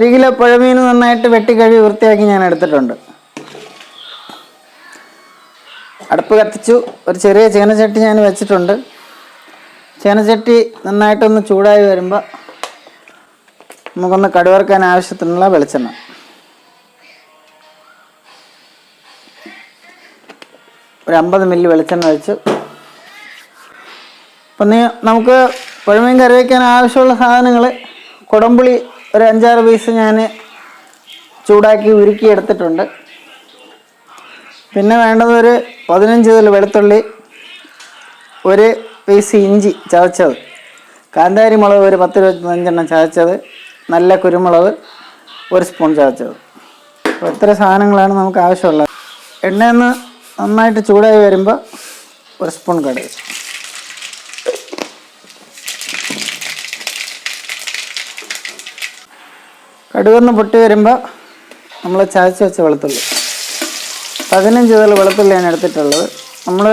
ഒരു കിലോ പുഴമീൻ നന്നായിട്ട് വെട്ടി കഴുകി വൃത്തിയാക്കി ഞാൻ എടുത്തിട്ടുണ്ട്. അടുപ്പ് കത്തിച്ചു. ഒരു ചെറിയ ചേനച്ചട്ടി ഞാൻ വെച്ചിട്ടുണ്ട്. ചേനച്ചട്ടി നന്നായിട്ടൊന്ന് ചൂടായി വരുമ്പോൾ നമുക്കൊന്ന് കടുവറക്കാൻ ആവശ്യത്തിനുള്ള വെളിച്ചെണ്ണ. ഒരു അമ്പത് മില്ലി വെളിച്ചെണ്ണ വെച്ചു അപ്പം നമുക്ക് പുഴമീൻ കറി വയ്ക്കാൻ ആവശ്യമുള്ള സാധനങ്ങൾ കുടംപുളി ഒരു അഞ്ചാറ് പീസ് ഞാൻ ചൂടാക്കി ഉരുക്കി എടുത്തിട്ടുണ്ട്. പിന്നെ വേണ്ടത് ഒരു പതിനഞ്ച് ഇതിൽ വെളുത്തുള്ളി ഒരു പീസ് ഇഞ്ചി ചതച്ചത്. കാന്താരി മുളക് ഒരു പത്ത് ഇരുപത്തഞ്ചെണ്ണം ചതച്ചത്. നല്ല കുരുമുളക് ഒരു സ്പൂൺ ചതച്ചത്. അപ്പോൾ ഇത്ര സാധനങ്ങളാണ് നമുക്ക് ആവശ്യമുള്ളത്. എണ്ണയൊന്ന് നന്നായിട്ട് ചൂടായി വരുമ്പോൾ ഒരു സ്പൂൺ കടുക്. കടുകൊന്ന് പൊട്ടി വരുമ്പോൾ നമ്മൾ ചായച്ച് വെച്ച വെളുത്തുള്ളി. പതിനഞ്ച് മുതൽ വെളുത്തുള്ളിയാണ് എടുത്തിട്ടുള്ളത്. നമ്മൾ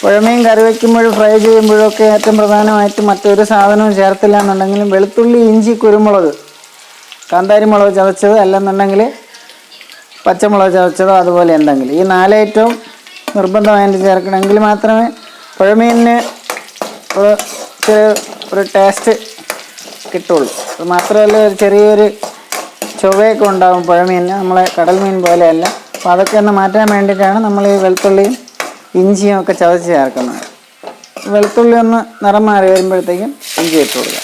പുഴമീൻ കറി വയ്ക്കുമ്പോഴും ഫ്രൈ ചെയ്യുമ്പോഴും ഒക്കെ ഏറ്റവും പ്രധാനമായിട്ട് മറ്റൊരു സാധനവും ചേർത്തില്ല എന്നുണ്ടെങ്കിലും വെളുത്തുള്ളി ഇഞ്ചി കുരുമുളക് കാന്താരി മുളക് ചതച്ചത് അല്ലെന്നുണ്ടെങ്കിൽ പച്ചമുളക് ചതച്ചതോ അതുപോലെ എന്തെങ്കിലും. ഈ നാലേറ്റവും നിർബന്ധമായിട്ട് ചേർക്കണമെങ്കിൽ മാത്രമേ പുഴമീനിന് ഒരു ടേസ്റ്റ് കിട്ടുള്ളൂ അത് മാത്രമല്ല ഒരു ചെറിയൊരു ചൊവ്വയൊക്കെ ഉണ്ടാകും പുഴമീനിന്. നമ്മളെ കടൽ മീൻ പോലെയല്ല. അപ്പോൾ അതൊക്കെ ഒന്ന് മാറ്റാൻ വേണ്ടിയിട്ടാണ് നമ്മൾ ഈ വെളുത്തുള്ളിയും ഇഞ്ചിയും ഒക്കെ ചതച്ച് ചേർക്കുന്നത്. വെളുത്തുള്ളി ഒന്ന് നിറം മാറി വരുമ്പോഴത്തേക്കും ഇഞ്ചി ഇട്ട് കൊടുക്കുക.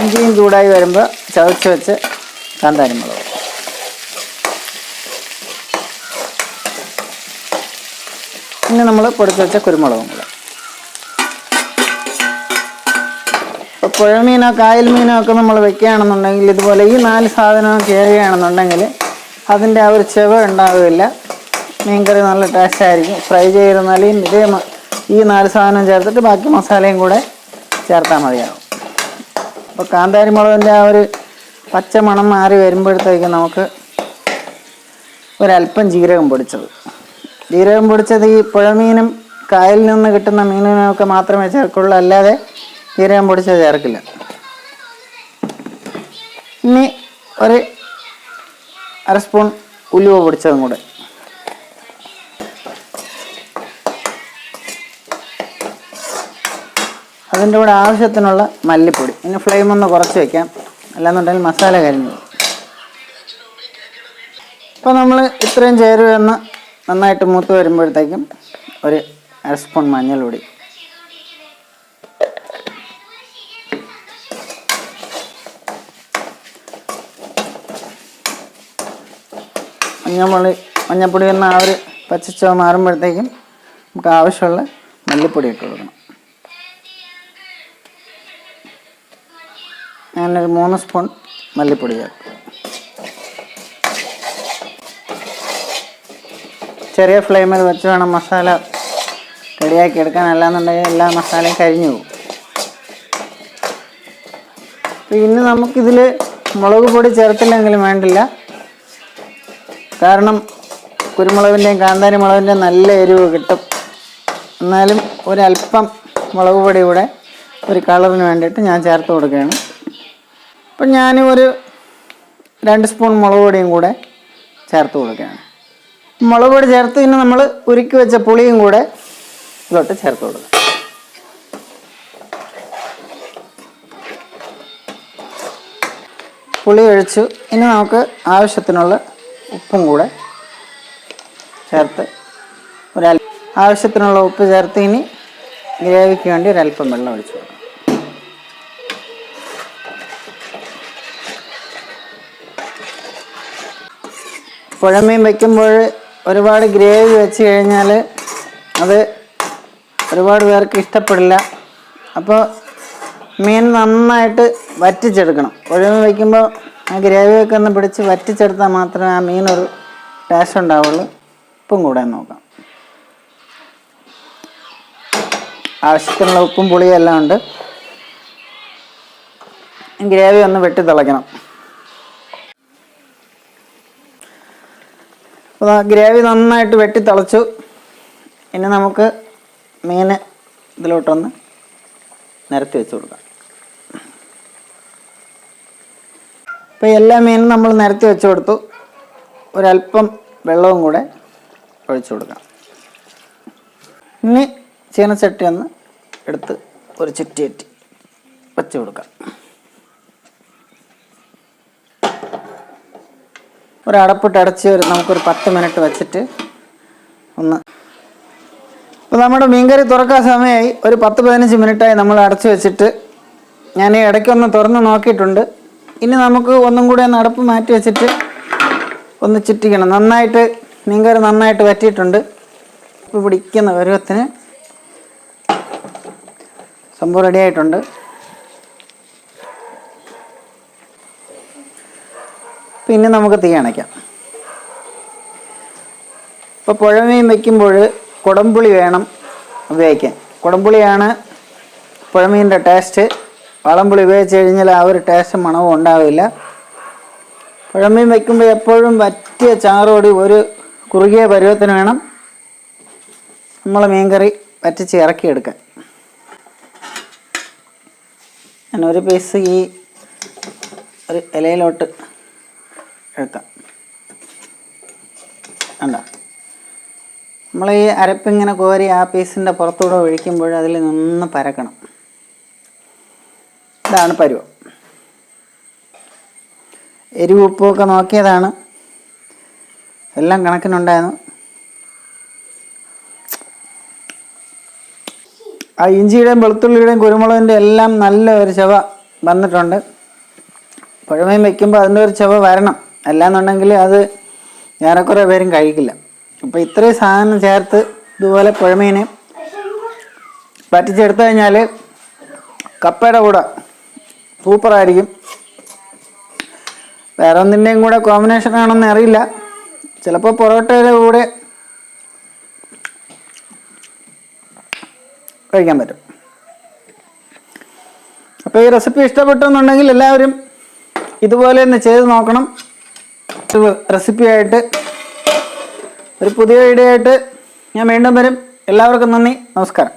ഇഞ്ചിയും ചൂടായി വരുമ്പോൾ ചതച്ച് വെച്ച് കാന്താരി പിന്നെ നമ്മൾ പൊടിച്ച് വെച്ച കുരുമുളകും കൂടെ. ഇപ്പോൾ പുഴമീനോ കായൽ മീനോ ഒക്കെ നമ്മൾ വെക്കുകയാണെന്നുണ്ടെങ്കിൽ ഇതുപോലെ ഈ നാല് സാധനവും കയറുകയാണെന്നുണ്ടെങ്കിൽ അതിന്റെ ആ ഒരു ചെവ ഉണ്ടാവില്ല. മീൻകറി നല്ല ടേസ്റ്റ് ആയിരിക്കും. ഫ്രൈ ചെയ്തിരുന്നാലും ഇതേ ഈ നാല് സാധനം ചേർത്തിട്ട് ബാക്കി മസാലയും കൂടെ ചേർത്താൽ മതിയാവും. അപ്പോൾ കാന്താരി മുളകിന്റെ ആ ഒരു പച്ച മണം മാറി വരുമ്പോഴത്തേക്ക് നമുക്ക് ഒരല്പം ജീരകം പൊടിച്ചത്. ജീരകം പൊടിച്ചത് ഈ പുഴമീനും കായലിൽ നിന്ന് കിട്ടുന്ന മീനിനൊക്കെ മാത്രമേ ചേർക്കുള്ളൂ അല്ലാതെ ജീരകം പൊടിച്ചത് ചേർക്കില്ല. ഇനി ഒരു അര സ്പൂൺ ഉലുവ പൊടിച്ചതും കൂടെ. അതിന്റെ കൂടെ ആവശ്യത്തിനുള്ള മല്ലിപ്പൊടി. ഇനി ഫ്ലെയിം ഒന്ന് കുറച്ച് വെക്കാം. അല്ലാന്നുണ്ടെങ്കിൽ മസാല കരിഞ്ഞു അപ്പോൾ നമ്മൾ ഇത്രയും ചേരുവെന്ന് നന്നായിട്ട് മൂത്ത് വരുമ്പോഴത്തേക്കും ഒരു അര സ്പൂൺ മഞ്ഞൾപ്പൊടി. മഞ്ഞപ്പൊടി മഞ്ഞപ്പൊടി എന്ന ആ ഒരു പച്ചച്ചോ മാറുമ്പോഴത്തേക്കും നമുക്ക് ആവശ്യമുള്ള മല്ലിപ്പൊടി ഇട്ട് കൊടുക്കണം. ഞാനൊരു മൂന്ന് സ്പൂൺ മല്ലിപ്പൊടി ചേർക്കും. ചെറിയ ഫ്ലെയിമിൽ വെച്ച് വേണം മസാല റെഡിയാക്കി എടുക്കാൻ. അല്ലാന്നുണ്ടെങ്കിൽ എല്ലാ മസാലയും കരിഞ്ഞു പോകും. പിന്നെ നമുക്കിതിൽ മുളക് പൊടി ചേർത്തില്ലെങ്കിലും വേണ്ടില്ല. കാരണം കുരുമുളകിന്റെയും കാന്താരി മുളകിന്റെയും നല്ല എരിവ് കിട്ടും. എന്നാലും ഒരല്പം മുളക് പൊടി കൂടെ ഒരു കളറിന് വേണ്ടിയിട്ട് ഞാൻ ചേർത്ത് കൊടുക്കുകയാണ്. അപ്പം ഞാൻ ഒരു രണ്ട് സ്പൂൺ മുളക് പൊടിയും കൂടെ ചേർത്ത് കൊടുക്കുകയാണ്. മുളക് പൊടി ചേർത്ത് പിന്നെ നമ്മൾ ഉരുക്കി വെച്ച പുളിയും കൂടെ ഇതോട്ട് ചേർത്ത് കൊടുക്കുക പുളി ഒഴിച്ചു. ഇനി നമുക്ക് ആവശ്യത്തിനുള്ള ഉപ്പും കൂടെ ചേർത്ത് ഒരൽ ആവശ്യത്തിനുള്ള ഉപ്പ് ചേർത്ത് ഇനി ഗ്രേവിക്ക് വേണ്ടി ഒരല്പം വെള്ളം ഒഴിച്ചു കൊടുക്കണം പുഴമീൻ വയ്ക്കുമ്പോൾ ഒരുപാട് ഗ്രേവി വെച്ച് കഴിഞ്ഞാൽ അത് ഒരുപാട് പേർക്ക് ഇഷ്ടപ്പെടില്ല. അപ്പോൾ മീൻ നന്നായിട്ട് വറ്റിച്ചെടുക്കണം. പുഴമീൻ വയ്ക്കുമ്പോൾ ആ ഗ്രേവിയൊക്കെ ഒന്ന് പിടിച്ച് വറ്റിച്ചെടുത്താൽ മാത്രമേ ആ മീനൊരു ടേസ്റ്റ് ഉണ്ടാവുള്ളൂ. ഉപ്പും കൂടെ നോക്കാം. ആവശ്യത്തിനുള്ള ഉപ്പും പുളിയും എല്ലാം ഉണ്ട്. ഗ്രേവി ഒന്ന് വെട്ടി തിളയ്ക്കണം അപ്പോൾ ആ ഗ്രേവി നന്നായിട്ട് വെട്ടി തിളച്ചു. ഇനി നമുക്ക് മീൻ ഇതിലോട്ടൊന്ന് നിരത്തി വെച്ച് കൊടുക്കാം. അപ്പോൾ എല്ലാ മീനും നമ്മൾ നിരത്തി വെച്ച് കൊടുത്തു. ഒരല്പം വെള്ളവും കൂടെ ഒഴിച്ചു കൊടുക്കാം. ഇനി ചീനച്ചട്ടി ഒന്ന് എടുത്ത് ഒരു ചുറ്റിയേറ്റി വെച്ച് കൊടുക്കാം. ഒരു അടപ്പിട്ട് അടച്ച് ഒരു നമുക്കൊരു പത്ത് മിനിറ്റ് വെച്ചിട്ട് ഒന്ന്. അപ്പോൾ നമ്മുടെ മീൻകറി തുറക്കാൻ സമയമായി. ഒരു പത്ത് പതിനഞ്ച് മിനിറ്റായി നമ്മൾ അടച്ചു വെച്ചിട്ട് ഞാൻ ഇടയ്ക്കൊന്ന് തുറന്ന് നോക്കിയിട്ടുണ്ട്. ഇനി നമുക്ക് ഒന്നും കൂടി ഒന്ന് അടപ്പ് മാറ്റി വെച്ചിട്ട് ഒന്ന് ചുറ്റിക്കണം. നന്നായിട്ട് മീൻകറി നന്നായിട്ട് വറ്റിയിട്ടുണ്ട്. ഇപ്പോൾ പിടിക്കുന്ന പരുവത്തിന് സംഭവം റെഡി ആയിട്ടുണ്ട്. പിന്നെ നമുക്ക് തീ അണയ്ക്കാം. ഇപ്പോൾ പുഴമീൻ വയ്ക്കുമ്പോൾ കുടംപുളി വേണം ഉപയോഗിക്കാൻ. കുടംപുളിയാണ് പുഴമീന്റെ ടേസ്റ്റ് വളംപുളി ഉപയോഗിച്ച് കഴിഞ്ഞാൽ ആ ഒരു ടേസ്റ്റ് മണവും ഉണ്ടാവില്ല. പുഴമീൻ വയ്ക്കുമ്പോൾ എപ്പോഴും വറ്റിയ ചാറോടി ഒരു കുറുകിയ പരുവത്തിന് വേണം നമ്മൾ മീൻകറി വറ്റിച്ച് ഇറക്കിയെടുക്കാൻ. ഞാൻ ഒരു പീസ് ഈ ഒരു ഇലയിലോട്ട് എടുക്കാം. അല്ല നമ്മൾ ഈ അരപ്പിങ്ങനെ കോരി ആ പീസിന്റെ പുറത്തൂടെ ഒഴിക്കുമ്പോൾ അതിൽ നിന്ന് പരക്കണം. ഇതാണ് പരുവം. എരിവ് ഉപ്പുമൊക്കെ നോക്കിയതാണ്. എല്ലാം കണക്കിനുണ്ടായിരുന്നു. ആ ഇഞ്ചിയുടെയും വെളുത്തുള്ളിയുടെയും കുരുമുളകിന്റെ എല്ലാം നല്ല ഒരു ചവ വന്നിട്ടുണ്ട്. പുഴമയും വയ്ക്കുമ്പോൾ അതിന്റെ ഒരു ചവ വരണം. അല്ലാന്നുണ്ടെങ്കിൽ അത് ഏറെക്കുറെ പേരും കഴിക്കില്ല. അപ്പോൾ ഇത്രയും സാധനം ചേർത്ത് ഇതുപോലെ പുഴമീനെ പറ്റിച്ചെടുത്തു കഴിഞ്ഞാൽ കപ്പയുടെ കൂടെ സൂപ്പറായിരിക്കും വേറെ ഒന്നിന്റെയും കൂടെ കോമ്പിനേഷൻ ആണെന്ന് അറിയില്ല. ചിലപ്പോൾ പൊറോട്ടയുടെ കൂടെ കഴിക്കാൻ പറ്റും. അപ്പോൾ ഈ റെസിപ്പി ഇഷ്ടപ്പെട്ടെന്നുണ്ടെങ്കിൽ എല്ലാവരും ഇതുപോലെ ഒന്ന് ചെയ്ത് നോക്കണം. ഒരു റെസിപ്പിയായിട്ട് ഒരു പുതിയ വീഡിയോ ആയിട്ട് ഞാൻ വീണ്ടും വരും. എല്ലാവർക്കും നന്ദി. നമസ്കാരം.